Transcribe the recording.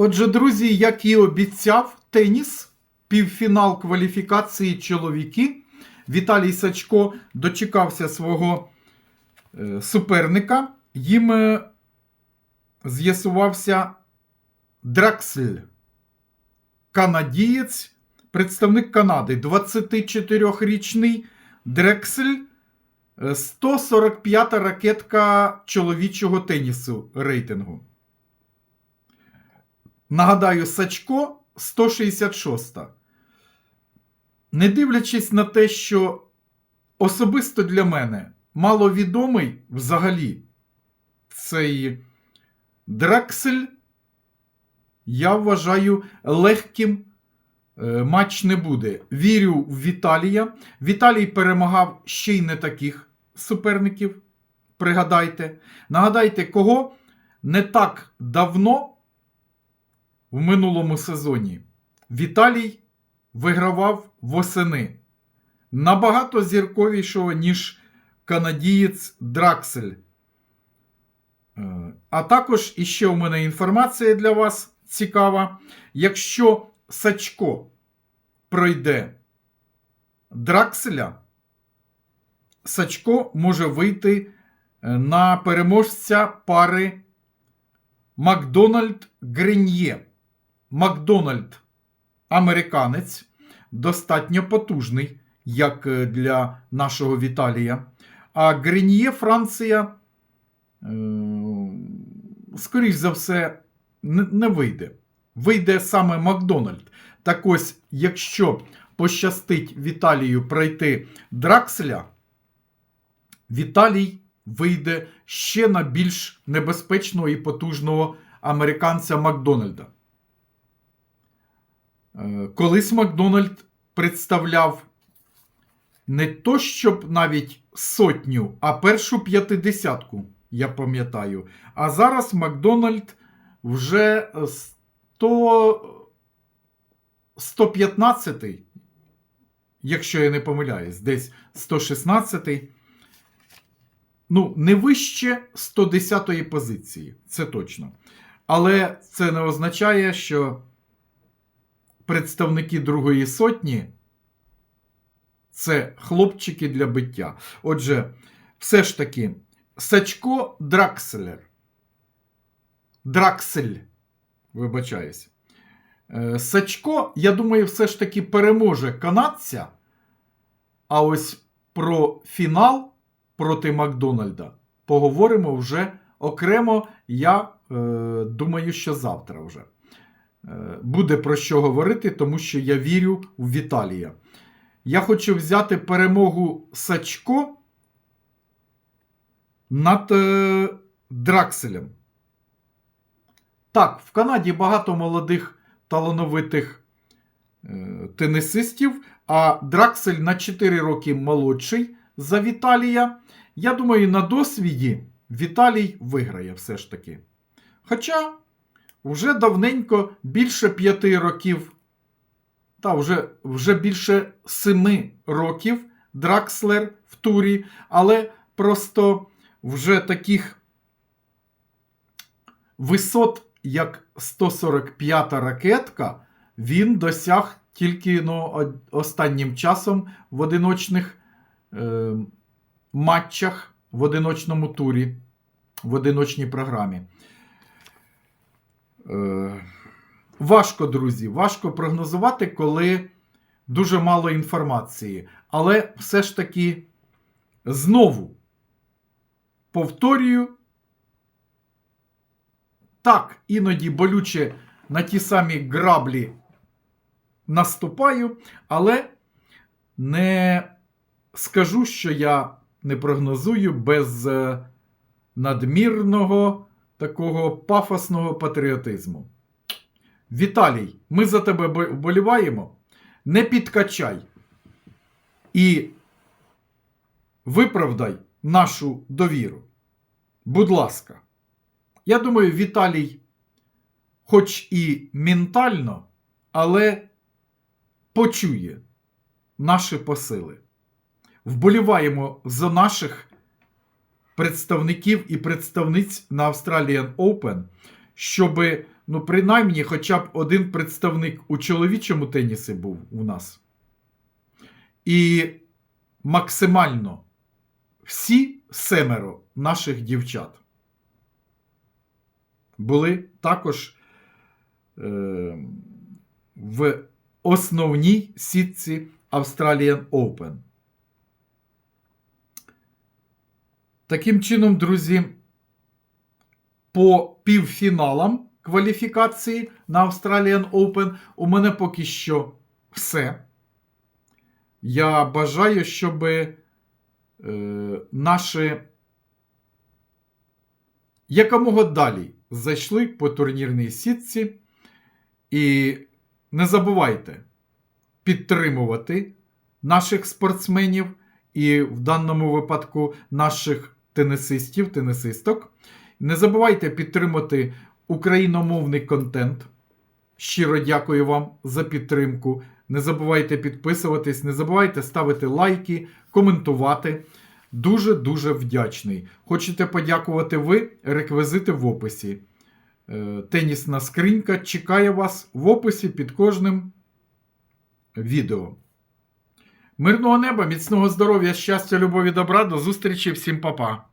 Отже, друзі, як і обіцяв, теніс, півфінал кваліфікації чоловіки. Віталій Сачко дочекався свого е, суперника. Їм е, з'ясувався Драксель, канадієць, представник Канади, 24-річний Дрексель, е, 145 ракетка чоловічого тенісу рейтингу. Нагадаю, Сачко 166. Не дивлячись на те, що особисто для мене маловідомий взагалі цей Драксель, я вважаю, легким е, матч не буде. Вірю в Віталія. Віталій перемагав ще й не таких суперників. Пригадайте. Нагадайте, кого не так давно в минулому сезоні Віталій вигравав восени набагато зірковішого, ніж канадієць Драксель. Е, А також іще у мене інформація для вас цікава. Якщо Сачко пройде Дракселя, Сачко може вийти е, на переможця пари Макдональд Греньє. Макдональд американець, достатньо потужний, як е, для нашого Віталія. А Греньє Франція, е, скоріш за все, не, вийде. Вийде саме Макдональд. Так ось, якщо пощастить Віталію пройти Дракселя, Віталій вийде ще на більш небезпечного і потужного американця Макдональда. Е, Колись Макдональд представляв не то, щоб навіть сотню, а першу п'ятидесятку, я пам'ятаю. А зараз Макдональд вже 100, 115, якщо я не помиляюсь, десь 116. Ну, не вище 110-ї позиції, це точно. Але це не означає, що представники Другої сотні це хлопчики для биття. Отже, все ж таки, Сачко Дракселер. Драксель, вибачаюсь. Е, Сачко, я думаю, все ж таки переможе канадця. А ось про фінал проти Макдональда поговоримо вже окремо. Я е, думаю, що завтра вже. Е, Буде про що говорити, тому що я вірю в Віталія. Я хочу взяти перемогу Сачко над е, Дракселем. Так, в Канаді багато молодих талановитих е, тенісистів, а Драксель на 4 роки молодший за Віталія. Я думаю, на досвіді Віталій виграє все ж таки. Хоча вже давненько більше 5 років, та вже, вже більше 7 років Дракслер в турі, але просто вже таких висот, як 145 ракетка, він досяг тільки ну, останнім часом в одиночних е, матчах, в одиночному турі, в одиночній програмі. Е, важко, друзі, важко прогнозувати, коли дуже мало інформації. Але все ж таки знову повторюю, так, іноді болюче на ті самі граблі наступаю, але не скажу, що я не прогнозую без е, надмірного такого пафосного патріотизму. Віталій, ми за тебе бо- вболіваємо. Не підкачай і виправдай нашу довіру. Будь ласка. Я думаю, Віталій, хоч і ментально, але почує наші посили. Вболіваємо за наших представників і представниць на Australian Open, щоб, ну, принаймні, хоча б один представник у чоловічому тенісі був у нас. І максимально всі семеро наших дівчат були також е, в основній сітці Australian Open. Таким чином, друзі, по півфіналам кваліфікації на Australian Open у мене поки що все. Я бажаю, щоб е, наші якомога далі зайшли по турнірній сітці. І не забувайте підтримувати наших спортсменів і в даному випадку наших тенісистів, тенісисток. Не забувайте підтримати україномовний контент. Щиро дякую вам за підтримку. Не забувайте підписуватись, не забувайте ставити лайки, коментувати. Дуже-дуже вдячний. Хочете подякувати ви? Реквізити в описі. Е, Тенісна скринька чекає вас в описі під кожним відео. Мирного неба, міцного здоров'я, щастя, любові, добра. До зустрічі, всім па-па!